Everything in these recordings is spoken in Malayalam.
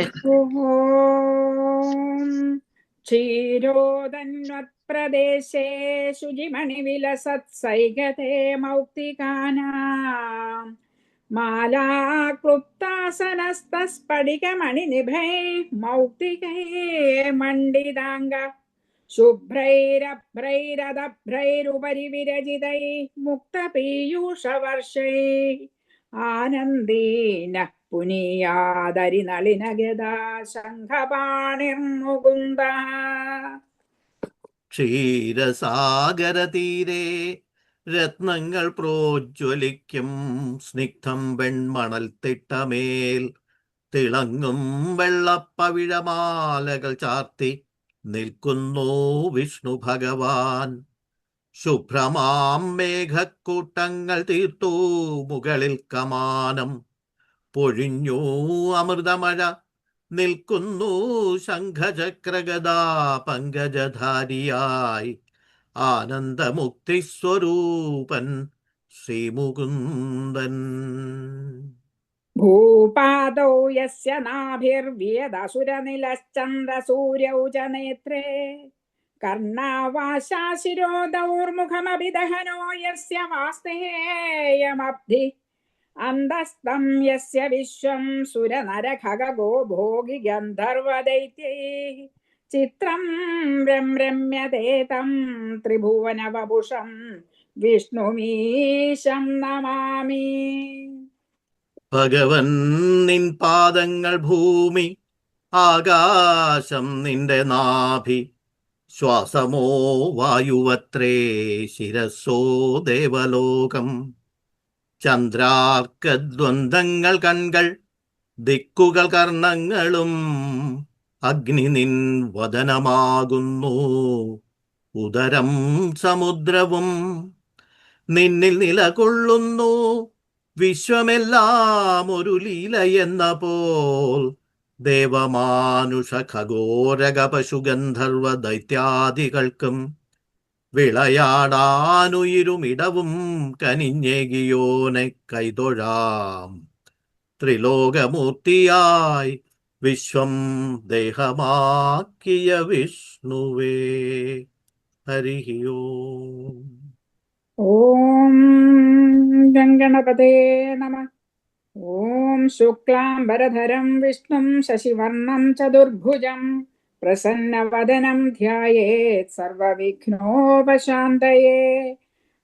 ഓം. ക്ഷീരോദന്വത്പ്രദേശേ ശുചിമണിവിലസത്സൈകതേ മൗക്തികാനാം. മാലാക്ലുപ്താസനസ്തസ്ഫടികമണിനിഭൈ മൗക്തികൈ മണ്ഡിതാംഗ. ശുഭ്രൈരഭ്രൈരദഭ്രൈരുപരി വിരചിതൈ മുക്തപീയൂഷവർഷൈ. ആനന്ദീന മുകുന്ദ ശംഖപാണിർമുകുന്ദ. ക്ഷീരസാഗരതീരെ രത്നങ്ങൾ പ്രോജ്വലിക്കും സ്നിഗ്ധം വെൺമണൽ തിട്ടമേൽ തിളങ്ങും വെള്ളപ്പവിഴമാലകൾ ചാർത്തി നിൽക്കുന്നു വിഷ്ണു ഭഗവാൻ. ശുഭ്രമാം മേഘക്കൂട്ടങ്ങൾ തീർത്തു മുകളിൽ കമാനം പൊഴിഞ്ഞു അമൃതമഴ നിൽക്കുന്നു ശംഖചക്രഗദാ പങ്കജധാരിയായി. ആനന്ദമുക്തി സ്വരൂപൻ ശ്രീമുകുന്ദൻ. ഭൂപാദൗ യസ്യ നാഭിർവിയദസുരനിലശ്ചന്ദ്രസൂര്യൗ ച നേത്രേ കർണാവാശാശിരോദൗർമുഖമഭിദഹനോ യസ്യ വാസ്തേയമബ്ധി അന്തസ്തം യസ്യ വിശ്വം സുരനരഖഗോ ഭോഗി ഗന്ധർവദൈത്യൈ. ചിത്രം രമ്യതേ തം ത്രിഭുവനവപുഷം വിഷ്ണുമീശം നമാമി. ഭഗവൻ നിൻ പാദങ്ങൾ ഭൂമി ആകാശം നിന്റെ നാഭി. ശ്വാസമോ വായുവത്രേ ശിരസോ ദേവലോകം. ചന്ദ്രാർക്കദ്വന്ദ്ങ്ങൾ കൺകൾ ദിക്കുകൾ കർണങ്ങളും അഗ്നി നിൻ വദനമാകുന്നു. ഉദരം സമുദ്രവും നിന്നിൽ നിലകൊള്ളുന്നു. വിശ്വമെല്ലാം ഒരു ലീല എന്ന പോൽ ദേവമാനുഷ ഖഗോരക പശുഗന്ധർവ ദൈത്യാദികൾക്കും വിളയാടാനുയിരുമിടവും കനിഞ്ഞേകിയോനെ കൈതൊഴാം. ത്രിലോകമൂർത്തിയായി വിശ്വം ദേഹമാക്കിയ വിഷ്ണുവേ. ഹരിഹിയോ. ഓം ഗംഗണപതേ നമ. ഓം ശുക്ലാംബരധരം വിഷ്ണും ശശിവർണം ചതുർഭുജം. പ്രസന്നവദനം अम्बिका സർവവിഘ്നോപശാന്തയേ.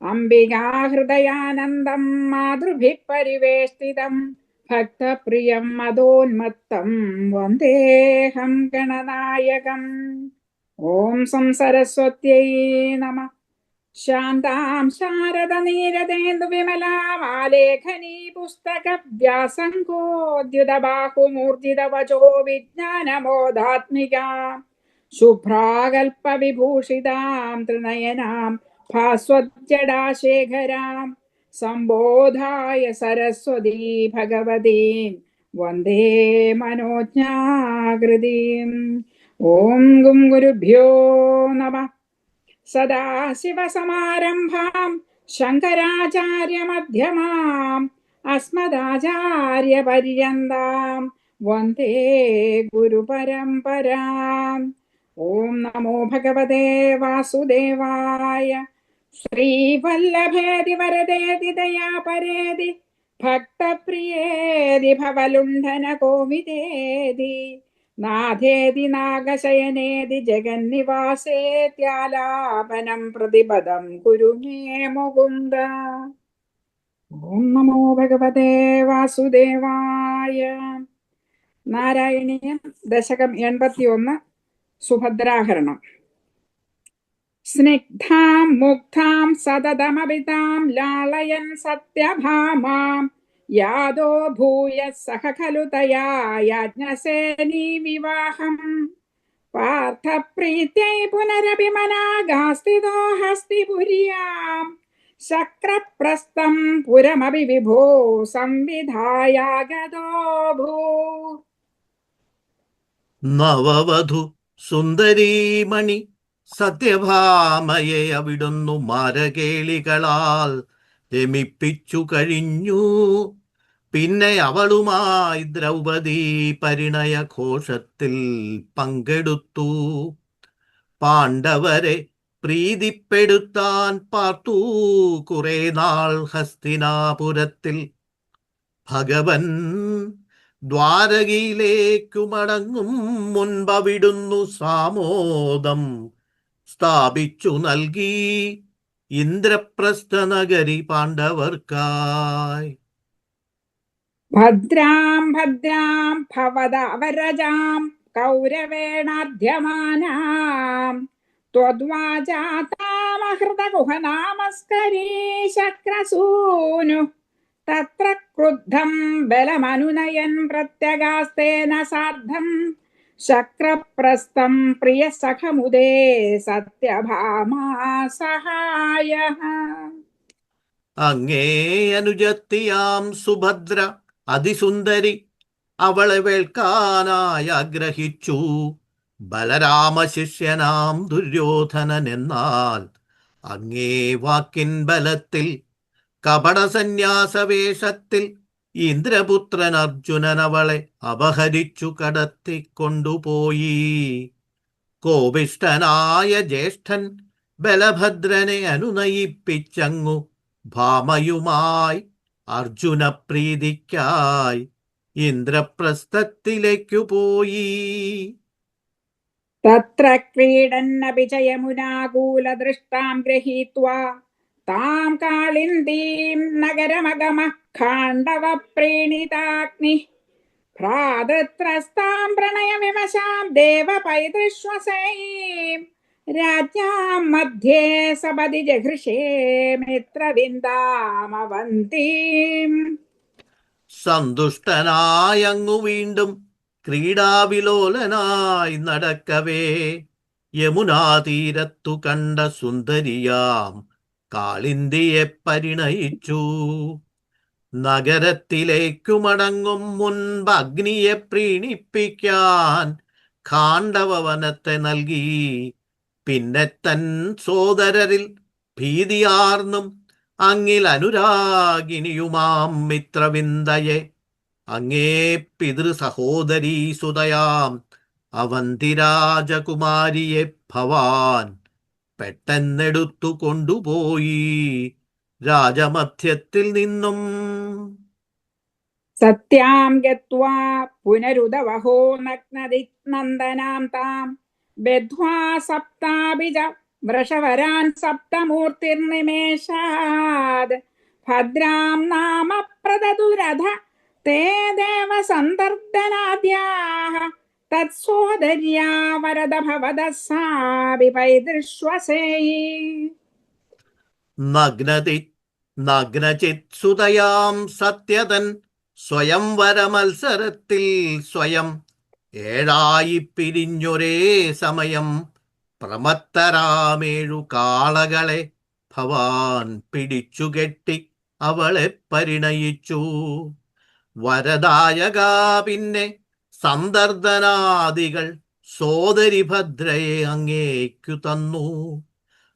അംബികാഹൃദയാനന്ദം परिवेष्टितं भक्तप्रियं ഭക്തപ്രിയം वन्देऽहं വന്ദേഹം ഗണനായകം. ഓം सरस्वत्यै നമ. ശാന്താം ശാരദനീരദേന്ദു വിമലാമാലേഖനീ പുസ്തക വ്യാസങ്കോദ്യുതബാഹുമൂർജിതവചോ വിജ്ഞാനമോധാത്മിക. ശുഭ്രാകൽപ്പവിഭൂഷിതാം ത്രിനയനാം ഭാസ്വജടാശേഖരാം സംബോധായ സരസ്വതീ ഭഗവതീം വന്ദേ മനോജ്ഞാകൃതിം. ഓം ഗും ഗുരുഭ്യോ നമഃ. सदाशिवसमारम्भाम् शङ्कराचार्यमध्यमाम् अस्मदाचार्यपर्यन्ताम् वंदे गुरुपरम्पराम्। ॐ नमो भगवते वासुदेवाय। श्रीवल्लभेदि वरदेदि दयापरेदि भक्तप्रियेदि भवलुण्ठनकोविदेदि നാഥേതി നാഗശയനേതി ജഗന്നിവാസേ ത്യാലാപനം പ്രതിപദം കുരുമേ മുകുന്ദ. ഓം നമോ ഭഗവതേ വാസുദേവായ. നാരായണീയൻ ദശകം എൺപത്തി ഒന്ന് സുഭദ്രാഹരണം. സ്നിഗ്ധാം മുക്താം സതതമപിതാം ലാളയൻ സത്യഭാമാം യാദോ ഭൂയ സഹ ഖലു തയാ യാജ്ഞസേനീ വിവാഹം. പാർത്ഥപ്രീത്यै പുനരപി മനാഗാസ്തിതോ ഹസ്തിപുര്യാം ശക്രപ്രസ്ഥം പുരമപി വിഭോ സംവിധായാഗതോ ഭൂ. നവവധു സുന്ദരീമണി സത്യഭാമയെ അവിടുന്നു മാരകേളികളാൽ രമിപ്പിച്ചു കഴിഞ്ഞു പിന്നെ അവളുമായി ദ്രൗപദി പരിണയഘോഷത്തിൽ പങ്കെടുത്തു. പാണ്ഡവരെ പ്രീതിപ്പെടുത്താൻ പാർത്തു. കുറെ നാൾ ഹസ്തിനാപുരത്തിൽ ഭഗവൻ ദ്വാരകയിലേക്കു മടങ്ങും മുൻപവിടുന്നു സാമോദം സ്ഥാപിച്ചു നൽകി. ഇന്ദ്രപ്രസ്ഥനഗരി പാണ്ഡവർക്കായി. ഭദ്രാം ഭദ്രാം ഭവതവരജാം കൗരവേണാദ്യമാനാം ത്വദ്വാചാതാമഹൃതഗുഹനാമസ്കരീ ശക്രസൂനു. തത്ര ക്രുദ്ധം ബലമനുനയൻ പ്രത്യഗാസ്തേന സാർദ്ധം. शक्रप्रस्थं प्रियसखमुदे सत्यभामा सहायः അങ്ങേ അനുജത്തിയാം സുഭദ്ര അതിസുന്ദരി അവളെ വേൾക്കാനായി ആഗ്രഹിച്ചു ബലരാമ ശിഷ്യനാം ദുര്യോധനൻ എന്നാൽ അങ്ങേ വാക്കിൻ ബലത്തിൽ കപട സന്യാസവേഷത്തിൽ ഇന്ദ്രപുത്രൻ അർജുനൻ അവളെ അപഹരിച്ചു കടത്തിക്കൊണ്ടുപോയി. കോപിഷ്ടനായ ജ്യേഷ്ഠൻ ബലഭദ്രനെ അനുനയിപ്പിച്ചങ്ങു ഭാമയുമായി അർജുനപ്രീതിക്കായി ഇന്ദ്രപ്രസ്ഥത്തിലേക്കു പോയി. തത്ര ക്രീഡന്നഭിജയമുനാകൂലദൃഷ്ടാം ഗൃഹീത്വാ താം കാളിന്ദീം നഗരമഗമ खाण्डवप्रीणिताग्निः भ्रातृत्रस्तां प्रणयविमशां देवपैतृश्वसैं राज्ञां मध्ये सपदि जघृषे मित्रविन्दामवन्तीम् സന്തുഷ്ടനായങ്ങു വീണ്ടും ക്രീഡാവിലോലനായി നടക്കവേ യമുനാതീരത്തു കണ്ട സുന്ദരിയാം കാളിന്തിയെ പരിണയിച്ചു നഗരത്തിലേക്കു മടങ്ങും മുൻപ് അഗ്നിയെ പ്രീണിപ്പിക്കാൻ കാണ്ഡവനത്തെ നൽകി. പിന്നെ തൻ സോദരരിൽ ഭീതിയാർന്നും അങ്ങിൽ അനുരാഗിനിയുമാം മിത്രവിന്ദയെ. അങ്ങേ പിതൃ സഹോദരീ സുതയാം അവന്തിരാജകുമാരിയെ ഭവാൻ പെട്ടെന്നെടുത്തു കൊണ്ടുപോയി. രാജമധ്യത്തിൽ നിന്നും സത്യാം ഗത്വാ പുനരുദവഹോ നഗ്നതി നന്ദനാം താം. ബദ്ധ്വാ സപ്താബിജ വൃഷവരാൻ സപ്തമൂർത്തിർനിമേഷാദ് ഭദ്രാം നാമ പ്രദതുരഥ തേ ദേവ സന്ദർദനാദ്യാഹ തത്സോദര്യാ വരദ ഭവദ സാ വിപൈദൃശ്വസേ നഗ്നതി നഗ്നചിത്സുതയാം സത്യതൻ സ്വയം വരമത്സരത്തിൽ സ്വയം ഏഴായി പിരിഞ്ഞൊരേ സമയം. പ്രമത്തരാമേഴു കാളകളെ ഭവാൻ പിടിച്ചുകെട്ടി അവളെ പരിണയിച്ചു. വരദായക പിന്നെ സന്ദർദനാദികൾ സോദരി ഭദ്രയെ അങ്ങേക്കു തന്നു.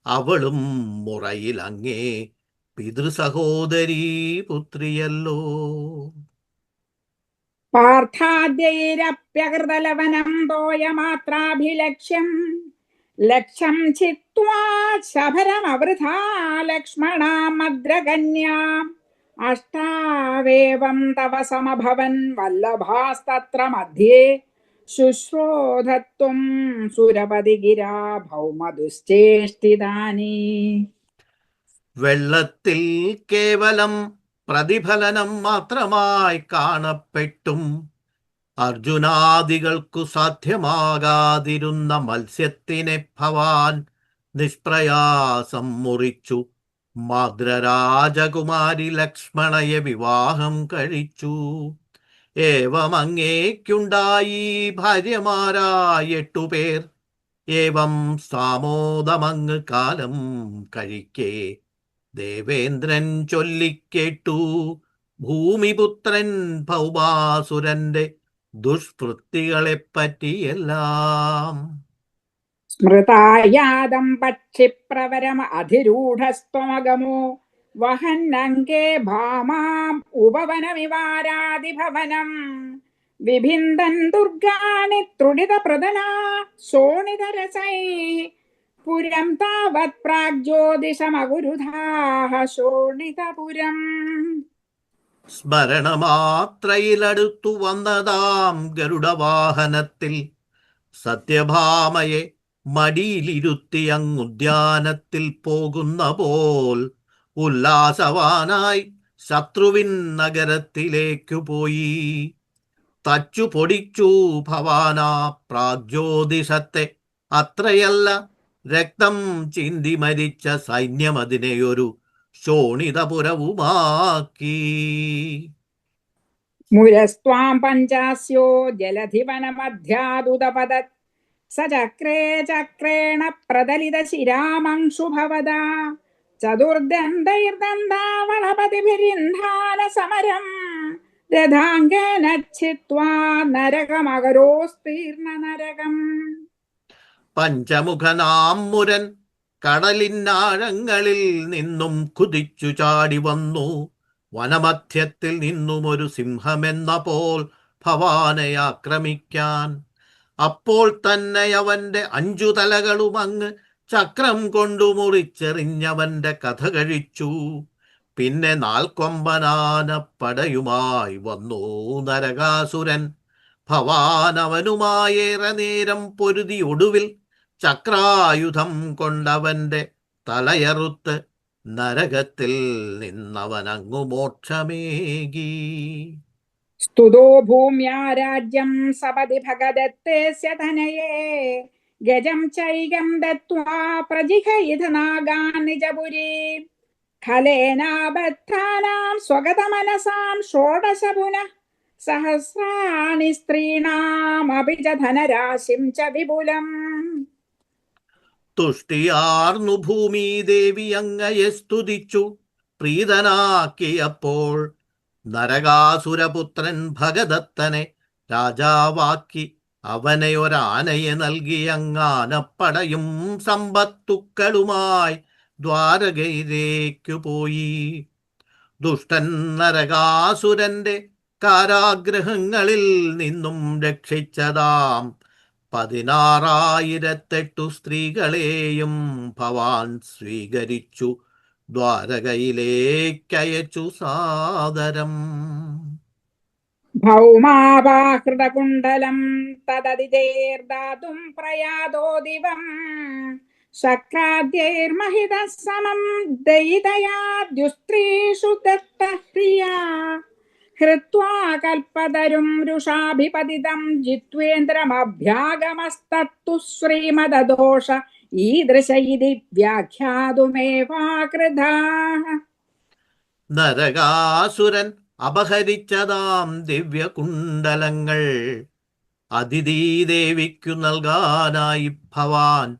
അവളും മുറയിൽ അങ്ങേ പിതൃസഹോദരീ പുത്രിയല്ലോ പാർത്ഥാദ്യൈരപ്യകൃതലവനം തോയമാത്രാഭിലക്ഷ്യം ലക്ഷം ചിത്വാ ശബരമവൃഥാ ലക്ഷ്മണാമദ്രകന്യാം അഷ്ടാവേവം തവ സമഭവൻ വല്ലഭാസ്തത്ര മധ്യേ ശുശ്രോധത്വം സുരപതി ഗിരാ ഭൗമദുശ്ചേഷ്ടിതാനി വെള്ളത്തിൽ കേവലം പ്രതിഫലനം മാത്രമായി കാണപ്പെട്ടും. അർജുനാദികൾക്കു സാധ്യമാകാതിരുന്ന മത്സ്യത്തിനെ ഭവാൻ നിഷ്പ്രയാസം മുറിച്ചു. മാതൃരാജകുമാരി ലക്ഷ്മണയെ വിവാഹം കഴിച്ചു. ഏവമങ്ങേക്കുണ്ടായി ഭാര്യമാരായെട്ടു പേർ ഏവം സാമോദമങ്ങ് കാലം കഴിക്കേ. ദേവേന്ദ്രൻ ചൊല്ലിക്കേട്ടു ഭൂമിപുത്രൻ ഭൗമാസുരന്റെ ദുഷ്കൃത്യങ്ങളെപ്പറ്റിയെല്ലാം. സ്മൃതായാദം പക്ഷിപ്രവരം അധിരൂഢസ്ത്വമഗമോ വഹന്നങ്കേ ഭാമാം ഉപവനമിവാരാതിഭവനം വിഭിന്ദൻ ദുർഗാണി ത്രുടിതപ്രദനാ ശോണിതരസൈ പുരം താവത് പ്രാഗ്ജ്യോതിഷമഗുരുധാഹ ശോണിതപുരം സ്മരണമാത്രയിലടുത്തു വന്നതാം ഗരുഡവാഹനത്തിൽ. സത്യഭാമയെ മടിയിലിരുത്തി അങ്ങുദ്യാനത്തിൽ പോകുന്ന പോൽ ഉല്ലാസവാനായി ശത്രുവിൻ നഗരത്തിലേക്കു പോയി. തച്ചു പൊടിച്ചു ഭവാനാ പ്രാഗ്യോതിഷത്തെ അത്രയല്ല രക്തം ചിന്തി മരിച്ച സൈന്യമതിനെയൊരു ശോണിതപുരവുമാക്കി. മുരസ്വാം പഞ്ചാസ്യോ ജലധിവനമധ്യാദുതപദ സ ചക്രേ ചക്രേണ പ്രതലിത ശിരാമംശുഭവദ ചതുർദന്തൈർദന്താവളപതിഭിരിന്ധാന സമരം നരകം പഞ്ചമുഖനാം മുരൻ കടലിന്നാഴങ്ങളിൽ നിന്നും കുതിച്ചു ചാടി വന്നു. വനമധ്യത്തിൽ നിന്നും ഒരു സിംഹമെന്ന പോൽ ഭവാനെ ആക്രമിക്കാൻ. അപ്പോൾ തന്നെ അവന്റെ അഞ്ചു തലകളും അങ്ങ് ചക്രം കൊണ്ടു മുറിച്ചെറിഞ്ഞവന്റെ കഥ കഴിച്ചു. പിന്നെ നാൽക്കൊമ്പനാനപ്പടയുമായി വന്നു നരകാസുരൻ. ഭവാനവനുമായേറെ നേരം പൊരുതി ഒടുവിൽ ചക്രായുധം കൊണ്ടവന്റെ തലയറുത്ത് നരകത്തിൽ നിന്നവനങ്ങു മോക്ഷമേകി. സ്തുതോ ഭൂമ്യാ രാജ്യം സപതി ഭഗദത്തേസ്യ തനയേ ഗജം ചൈകം ദത്വാ പ്രജിഹയിത നാഗാൻ നിജപുരീ. ഖലേനാബദ്ധാനാം സ്വഗതമനസാം സഹസ്രാണി സ്ത്രീണാമപി ച ധനരാശിം ച വിപുലം. തുഷ്ടിയാർന്നു ഭൂമി ദേവി അങ്ങയെ സ്തുതിച്ചു. പ്രീതനാക്കിയപ്പോൾ നരകാസുരപുത്രൻ ഭഗദത്തനെ രാജാവാക്കി അവനെ ഒരാനയെ നൽകി അങ്ങാനപ്പടയും സമ്പത്തുക്കളുമായി ദ്വാരകയിലേക്കു പോയി. ദുഷ്ടൻ നരകാസുരന്റെ കാരാഗ്രഹങ്ങളിൽ നിന്നും രക്ഷിച്ചതാം പതിനാറായിരത്തെട്ടു സ്ത്രീകളെയും ഭവാൻ സ്വീകരിച്ചു. ദ്വാരകയിലേക്കയച്ചു സാദരം. ഭൗമാപാഹൃതകുണ്ടലം തദതിതേർദാതും പ്രയാതോ ദിവം. ശക്രാദ്യൈർമഹിതഃ സമം ദയിതയാദ്യുസ്ത്രീഷു ദത്തഹ്രിയ ഹൃത്വാ കൽപ്പതരും രുഷാഭിപതിതം ജിത്വേന്ദ്രമഭ്യാഗമസ്തത്തു ശ്രീമദദോഷ. ഈദൃശ ഇതി വ്യാഖ്യാതുമേവാകൃതാ. നരകാസുരൻ അപഹരിച്ചതാം ദിവ്യകുണ്ടലങ്ങൾ കുണ്ടലങ്ങൾ ദേവിക്കു നൽകാനായി ഭവാൻ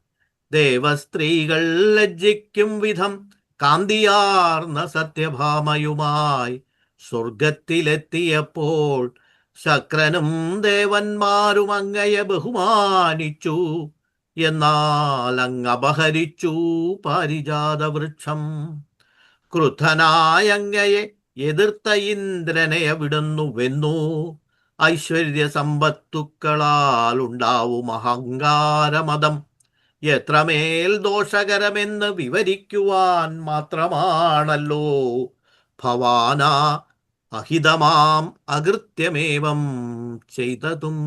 ദേവസ്ത്രീകൾ ലജ്ജിക്കും വിധം കാന്തിയാർന്ന സത്യഭാമയുമായി സ്വർഗത്തിലെത്തിയപ്പോൾ ശക്രനും ദേവന്മാരും അങ്ങയെ ബഹുമാനിച്ചു. എന്നാൽ അങ്ങപഹരിച്ചു പാരിജാത വൃക്ഷം ക്രുദ്ധനായ അങ്ങയെ എതിർത്ത ഇന്ദ്രനെ അവിടുന്നു വെന്നു ഐശ്വര്യ സമ്പത്തുക്കളാൽ ഉണ്ടാവും അഹങ്കാരമതം. എത്രമേൽ ദോഷകരമെന്ന് വിവരിക്കുവാൻ മാത്രമാണല്ലോ. ഭവാന അഹിതമാം അകൃത്യമേവം ചെയ്തതും.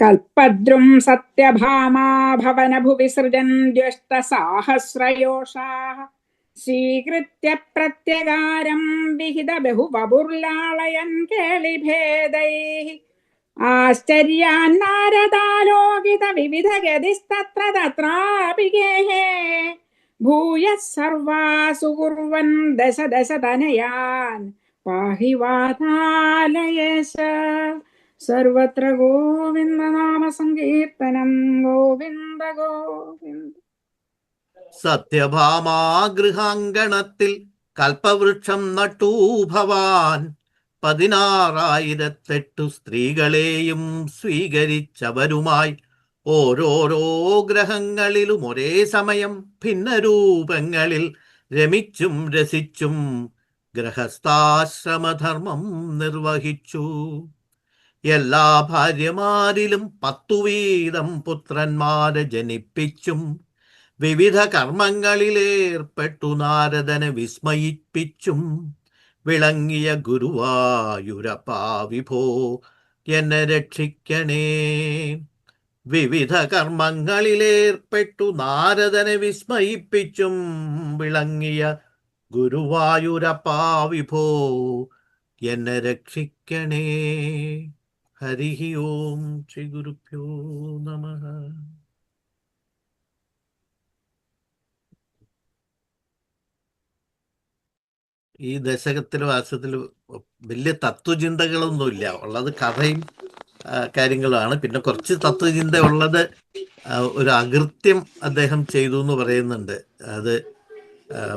കൽപ്പദ്രും സത്യഭാമാ ഭവനഭുവി സൃജൻ ദ്യഷ്ടസാഹസ്രയോഷാ സ്വീകൃത്യ പ്രത്യകാരം വിഹിത ബഹുവപുർലാളയൻ കേളിഭേദൈ ആശ്ചര്യാന്നാരദാലോകിത വിവിധ ഗതിസ്തത്ര ഗേഹേ ഭൂയഃ സർവാസു കുർവൻ ദശ ദശ തനയാൻ പാഹി വാതാലയേശ സർവത്ര ഗോവിന്ദ നാമ സങ്കീർത്തനം ഗോവിന്ദ ഗോവിന്ദ. സത്യഭാമാഗൃഹാങ്കണത്തിൽ കൽപ്പവൃക്ഷം നട്ടു ഭവാൻ. പതിനാറായിരത്തെട്ടു സ്ത്രീകളെയും സ്വീകരിച്ചവരുമായി ഓരോരോ ഗ്രഹങ്ങളിലും ഒരേ സമയം ഭിന്നരൂപങ്ങളിൽ രമിച്ചും രസിച്ചും ഗ്രഹസ്ഥാശ്രമധർമ്മം നിർവഹിച്ചു. എല്ലാ ഭാര്യമാരിലും പത്തു വീതം പുത്രന്മാരെ ജനിപ്പിച്ചും വിവിധ കർമ്മങ്ങളിലേർപ്പെട്ടു നാരദനെ വിസ്മയിപ്പിച്ചും വിളങ്ങിയ ഗുരുവായൂരപ്പാ വിഭോ എന്നെ രക്ഷിക്കണേ. വിവിധ കർമ്മങ്ങളിലേർപ്പെട്ടു നാരദനെ വിസ്മയിപ്പിച്ചും വിളങ്ങിയ ഗുരുവായൂരപ്പാ വിഭോ എന്നെ രക്ഷിക്കണേ. ഹരി ഓം ശ്രീ ഗുരുഭ്യോ നമ. ഈ ദശകത്തിലും ആശത്തിലും വലിയ തത്വചിന്തകളൊന്നുമില്ല ഉള്ളത് കഥയും കാര്യങ്ങളുമാണ്. പിന്നെ കുറച്ച് തത്വചിന്ത ഉള്ളത് ഒരു അകൃത്യം അദ്ദേഹം ചെയ്തു എന്ന് പറയുന്നുണ്ട്. അത്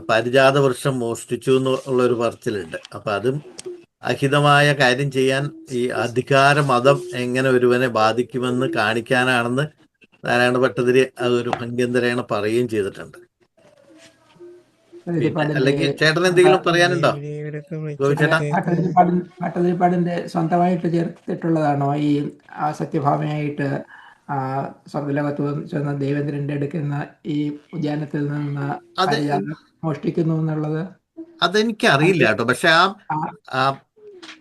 പരിജാത വൃക്ഷം മോഷ്ടിച്ചു എന്നുള്ള ഒരു പറച്ചിലുണ്ട്. അപ്പൊ അതും അഹിതമായ കാര്യം ചെയ്യാൻ ഈ അധികാര മതം എങ്ങനെ ഒരുവനെ ബാധിക്കുമെന്ന് കാണിക്കാനാണെന്ന് നാരായണ ഭട്ടതിരി ഒരു ഭംഗ്യന്തരേണ പറയുകയും ചെയ്തിട്ടുണ്ട്. അല്ലെങ്കിൽ ചേട്ടൻ എന്തെങ്കിലും പറയാനുണ്ടോ? ഭട്ടതിരിപ്പാടിന്റെ സ്വന്തമായിട്ട് ചേർത്തിട്ടുള്ളതാണോ? ഈ ആ സത്യഭാമയായിട്ട് ആ സ്വർഗലോകത്വം ചെന്ന ദേവേന്ദ്രന്റെ എടുക്കുന്ന ഈ ഉദ്യാനത്തിൽ നിന്ന് മോഷ്ടിക്കുന്നു എന്നുള്ളത്? അതെനിക്ക് അറിയില്ല കേട്ടോ. പക്ഷെ ആ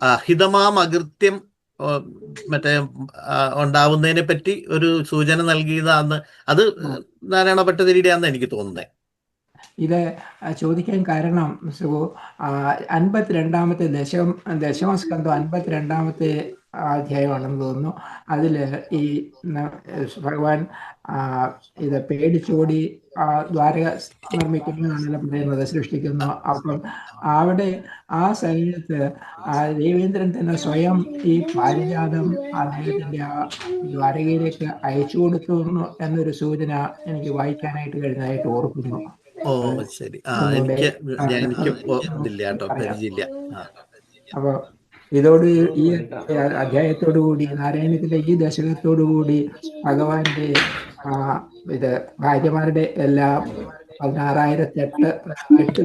അഹിതമാം അകൃത്യം മറ്റേ ഉണ്ടാവുന്നതിനെ പറ്റി ഒരു സൂചന നൽകിയതാന്ന് അത് നാരായണ ഭട്ടതിരിയുടെ ആണെന്ന് എനിക്ക് തോന്നുന്നത് ഇത് ചോദിക്കാൻ കാരണം സു അൻപത്തിരണ്ടാമത്തെ ദശം ദശമസ്കന്ധം അൻപത്തിരണ്ടാമത്തെ അധ്യായമാണെന്ന് തോന്നുന്നു. അതിൽ ഈ ഭഗവാൻ ഇത് പേടിച്ചോടി ദ്വാരക നിർമ്മിക്കുന്നതാണല്ലോ പറയുന്നത് സൃഷ്ടിക്കുന്നു. അപ്പം അവിടെ ആ സമയത്ത് ദേവേന്ദ്രൻ തന്നെ സ്വയം ഈ പാരിജാതം അദ്ദേഹത്തിന്റെ ആ ദ്വാരകയിലേക്ക് അയച്ചു കൊടുത്തു എന്നൊരു സൂചന എനിക്ക് വായിക്കാനായിട്ട് കഴിഞ്ഞതായിട്ട് ഓർക്കുന്നു. ഓ ശരി. ആ എനിക്ക് ഞാൻ- എനിക്ക് ഇപ്പോ ഇതില്ല കേട്ടോ പരിചയമില്ല. അപ്പൊ ഇതോട് ഈ അധ്യായത്തോടു കൂടി നാരായണത്തിന്റെ ഈ ദശകത്തോടു കൂടി ഭഗവാന്റെ ആ ഇത് ഭാര്യമാരുടെ എല്ലാം പതിനാറായിരത്തി എട്ട് എട്ട്